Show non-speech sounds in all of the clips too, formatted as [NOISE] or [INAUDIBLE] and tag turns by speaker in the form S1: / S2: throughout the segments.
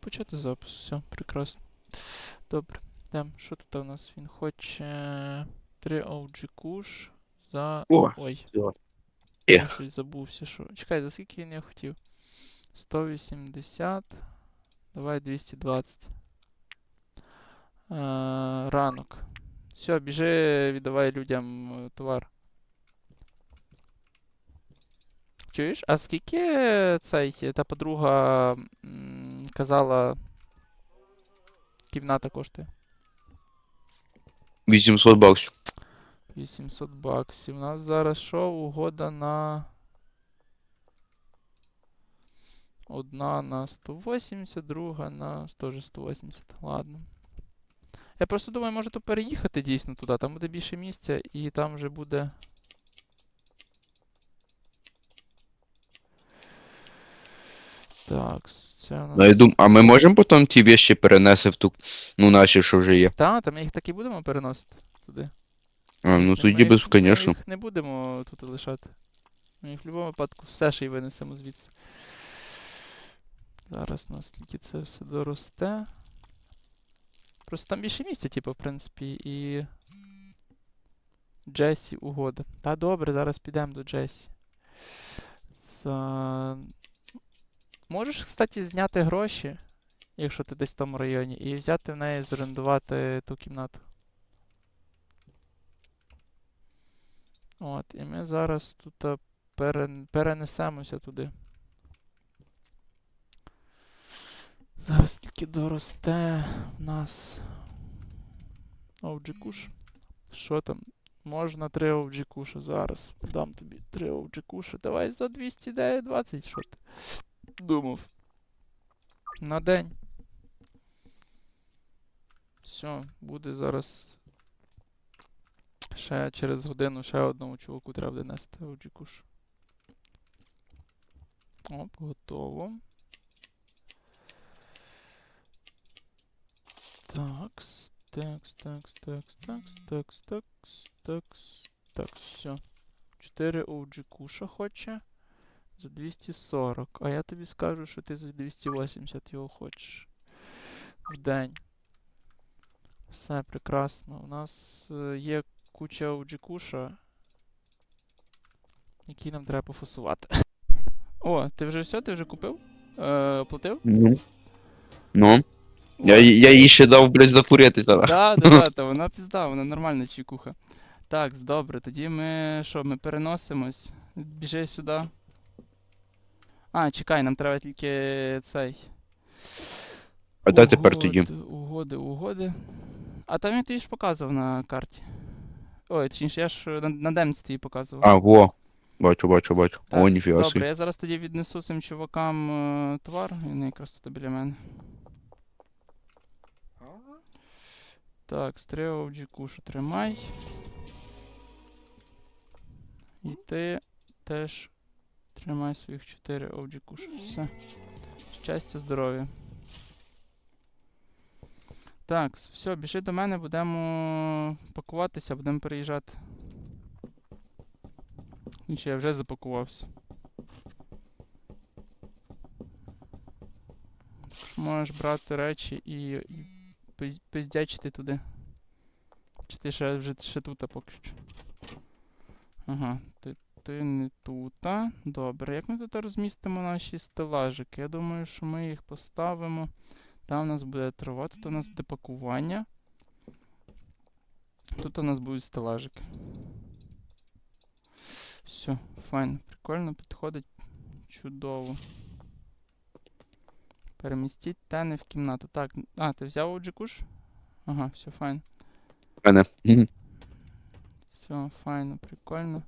S1: почати запис. Все, прекрасно. Добре. Йдемо. Що тут у нас? Він хоче 3 OG куш за.
S2: О,
S1: Ой. Я щось забувся, що. Чекай, за скільки він я хотів? 180. Давай 220. Е, ранок. Все, біжи, віддавай людям е, товар. Чуєш? А скільки цей та подруга м, казала кімната коштує?
S2: 800 баксів.
S1: 800 баксів. У нас зараз що? Угода на. Одна на 180, друга на теж 180. Ладно. Я просто думаю, може то переїхати дійсно туди. Там буде більше місця і там вже буде. Так, це у
S2: Ну, я
S1: нас.
S2: дум... А ми можемо потім ті вещі перенести в ту, ну, наші, що вже є.
S1: Та, та ми їх так і будемо переносити туди.
S2: А, ну
S1: Ми
S2: тоді
S1: їх-
S2: без,
S1: Ми
S2: звісно.
S1: їх не будемо тут лишати. Ми їх в будь-якому випадку все ще й винесемо звідси. Зараз наскільки це все доросте. Просто там більше місця, типу, в принципі, і. Джесі угода. Та добре, зараз підемо до Джесі. За... Можеш, кстати, зняти гроші, якщо ти десь в тому районі, і взяти в неї зорендувати ту кімнату. От, і ми зараз тут перенесемося туди. Зараз тільки доросте в нас. OG куш. Що там? Можна 3 OG куша зараз. Дам тобі 3 OG куша. Давай за 220, що ти думав? На день. Все, буде зараз. Ще через годину ще одному чуваку треба буде нести OG. Оп, готово. Такс, такс, такс, такс, такс, такс, такс, такс, такс, все. 4 OG куша хоче за 240. А я тобі скажу, що ти за 280 його хочеш. В день. Все прекрасно. У нас е, є куча OG куша, який нам треба пофасувати. [LAUGHS] О, ти вже все? Ти вже купив? Е, оплатив?
S2: Ну. Ну. Я, я їй ще дав, блядь, зафурити зараз.
S1: Да, да, да, та вона [LAUGHS] пізда, вона нормальна чікуха. Так, добре, тоді ми що, ми переносимось. Біжи сюди. А, чекай, нам треба тільки цей.
S2: А де тепер тоді?
S1: Угоди, Угоди. А там я тобі ж показував на карті. Ой, точніше, я ж на, на демці тобі показував.
S2: А, во. Бачу, бачу, бачу. О,
S1: Так,
S2: ніфіга
S1: Добре, я зараз тоді віднесу цим чувакам е, товар. Він якраз тут біля мене. Так, стріл OG кушу тримай. І ти теж тримай своїх 4 OG кушу. Все. Щастя, здоров'я. Так, все, біжи до мене, будемо пакуватися, будемо переїжджати. Інші, я вже запакувався. Що можеш брати речі і, і пиз- пиздячити туди. Чи ти ще вже ще тут поки що? Ага, ти, ти не тута. Добре, як ми тут розмістимо наші стелажики? Я думаю, що ми їх поставимо. Там у нас буде трава, тут у нас буде пакування. Тут у нас будуть стелажики. Все, файн, прикольно підходить. Чудово. Перемістіть тени в кімнату. Так, а, ти взяв OG куш? Ага, все файн.
S2: Мене.
S1: Все, файно, прикольно.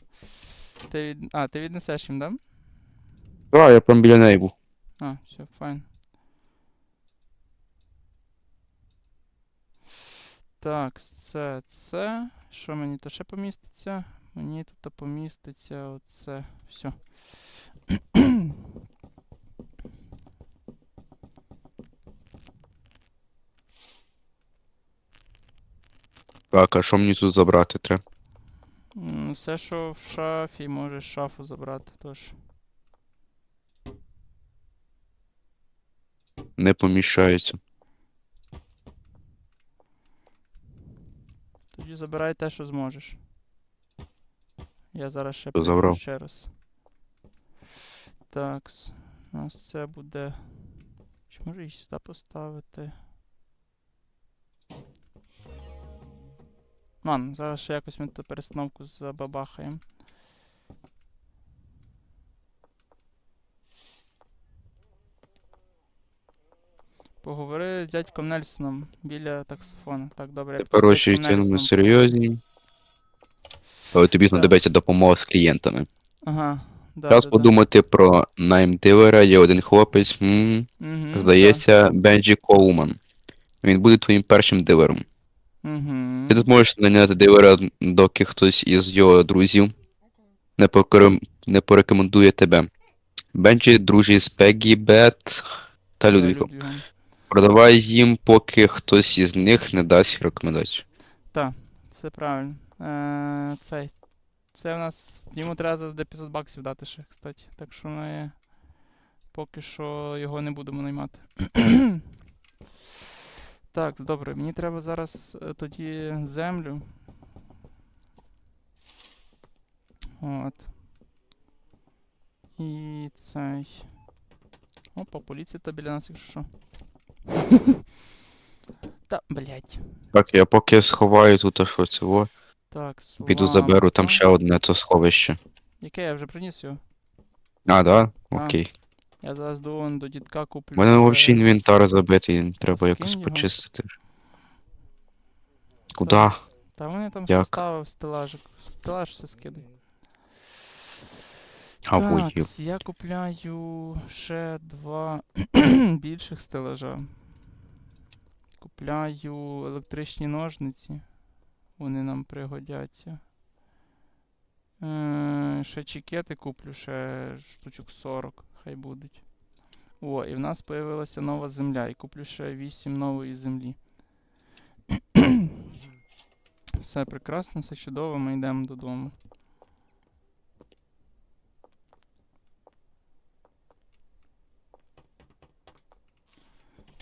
S1: Ти від... А, ти віднесеш їм, да?
S2: А, я прям біля неї був.
S1: А, все, файн. Так, це, це. Що мені то ще поміститься? Мені тут поміститься оце. Все.
S2: Так, а що мені тут забрати треба?
S1: Все, що в шафі, можеш шафу забрати теж.
S2: не поміщаються.
S1: Тоді забирай те, що зможеш. Я зараз ще
S2: Забрав.
S1: ще раз. Так, у нас це буде. Чи можу її сюди поставити? Ладно, зараз ще якось ми ту перестановку забабахаємо. Поговори з дядьком Нельсоном біля таксофона. Так, добре. я
S2: Тепер очі на серйозні. Але тобі знадобиться допомога з клієнтами.
S1: Ага. Да,
S2: Час
S1: да,
S2: подумати про найм дилера, є один хлопець, м,
S1: Да. Угу,
S2: здається, Бенджі Коулман. Він буде твоїм першим дилером.
S1: Угу.
S2: Ти зможеш наняти дилера, доки хтось із його друзів не, покорем... не порекомендує тебе. Бенджі дружить з Пеггі, Бет та Людвігом. Продавай їм, поки хтось із них не дасть рекомендацію.
S1: Це правильно. Е, цей. Це в нас. Йому треба за 500 баксів дати ще, кстати. Так що ми поки що його не будемо наймати. Так, добре, мені треба зараз е, тоді землю. От. І цей. Опа, поліція то біля нас, якщо що. [LAUGHS] Та, блять.
S2: Так, я поки сховаю тут а що цього.
S1: Так,
S2: Піду заберу там ще одне то сховище.
S1: Яке я вже приніс його?
S2: А, да? Окей.
S1: Я зараз до, до дідка куплю.
S2: У мене взагалі інвентар забитий, треба якось
S1: його.
S2: почистити. Куда?
S1: Та вони там
S2: Як?
S1: поставив стелажик. Стелаж все скидає.
S2: А
S1: Так, я купляю ще два [CLEARS THROAT] більших стелажа. Купляю електричні ножниці. Вони нам пригодяться. Е, ще чекети куплю, ще штучок 40, хай будуть. О, і в нас появилася нова земля. І куплю ще 8 нової землі. [CLEARS THROAT] все прекрасно, все чудово, ми йдемо додому.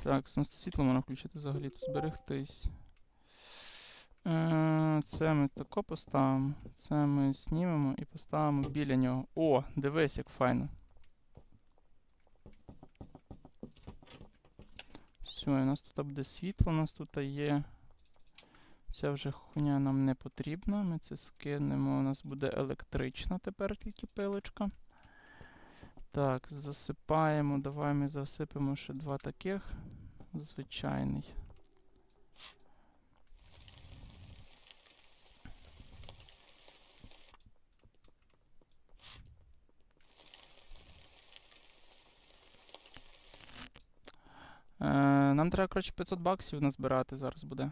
S1: Так, знову світло можна включити взагалі, тут зберегтись. Е, Це ми тако поставимо. Це ми знімемо і поставимо біля нього. О, дивись, як файно. І у нас тут буде світло, у нас тут є. Ця вже хуйня нам не потрібна. Ми це скинемо. У нас буде електрична тепер тільки пилочка. Так, засипаємо. Давай ми засипемо ще два таких. Звичайний. Е, нам треба, коротше, 500 баксів назбирати зараз буде.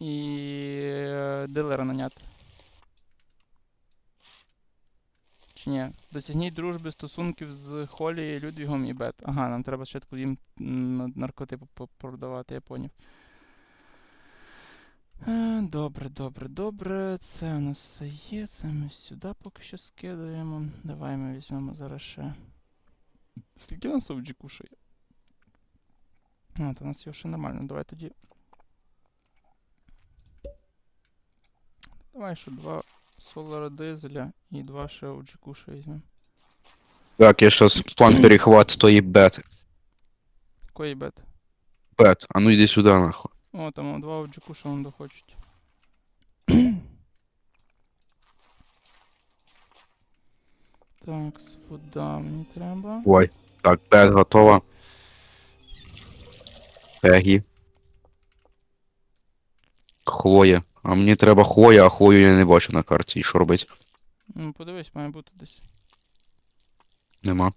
S1: І е, дилера наняти. Чи ні? Досягніть дружби стосунків з Холі, Людвігом і Бет. Ага, нам треба спочатку їм по- продавати, я поняв. Е, Добре, добре, добре. Це у нас все є. Це ми сюди поки що скидаємо. Давай ми візьмемо зараз ще. Скільки у нас OG кушає? А, то у нас його ще нормально. Давай тоді. Давай ще два солара дизеля і два ще OG куша візьмемо.
S2: Так, я щас план перехват тої бет.
S1: Кої бет?
S2: Бет, а ну йди сюди нахуй.
S1: О, там два OG куша вон дохочуть. Так, вода мені треба.
S2: Ой. Так, бет готова. Пегі. Хлоя. А мені треба хлоя, а хлою я не бачу на карті. І що робить?
S1: Ну, подивись, має бути десь.
S2: Нема.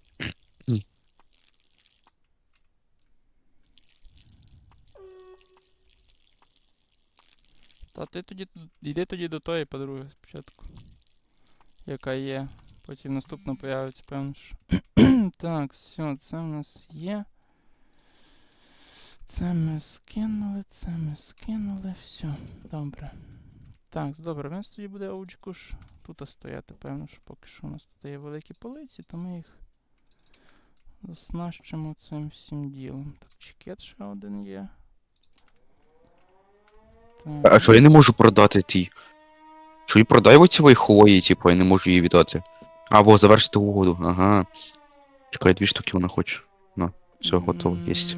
S1: Та ти тоді йди тоді до тої подруги спочатку. Яка є. Потім наступна появиться, певно. що. [CLEARS THROAT] так, все, це в нас є. Це ми скинули, це ми скинули, все, добре. Так, добре, в нас тоді буде Kush тут стояти, певно, що поки що у нас тут є великі полиці, то ми їх Оснащимо цим всім ділом. Так, чекет ще один є. Так.
S2: А чого я не можу продати ті? Що і продай оці хвої, типу, я не можу її віддати. Або завершити угоду, ага. Чекай, дві штуки вона хоче. Ну, все, готово, єсть.